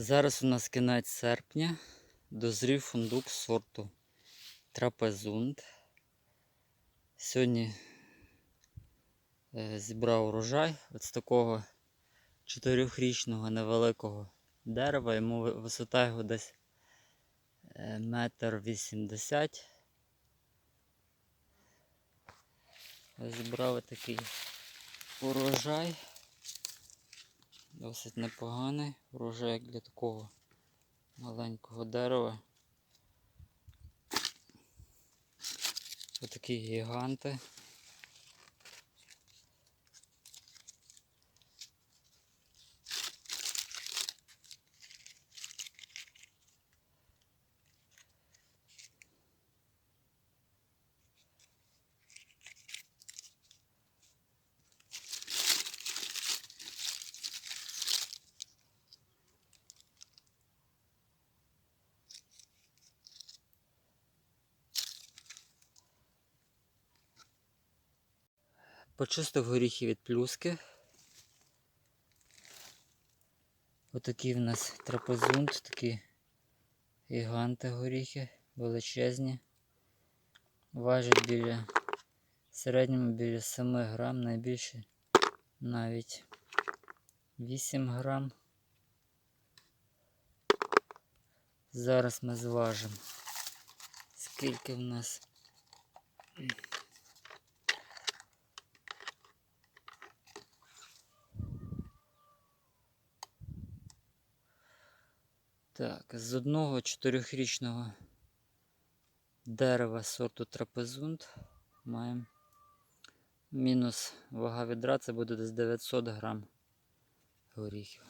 Зараз у нас кінець серпня. Дозрів фундук сорту Трапезунд. Сьогодні е, зібрав урожай от з такого чотирьохрічного невеликого дерева. Йому висота його десь е, метр вісімдесят. Зібрав такий урожай. Досить непоганий врожай для такого маленького дерева. Отакі гіганти. Почистив горіхи від плюски. Отакі в нас трапезунд, такі гіганти горіхи, величезні. Важать біля в середньому біля 7 грам, найбільше навіть 8 грам. Зараз ми зважимо, скільки в нас Так, з одного чотирьохрічного дерева сорту трапезунд маємо мінус вага відра, це буде десь 900 грам горіхів.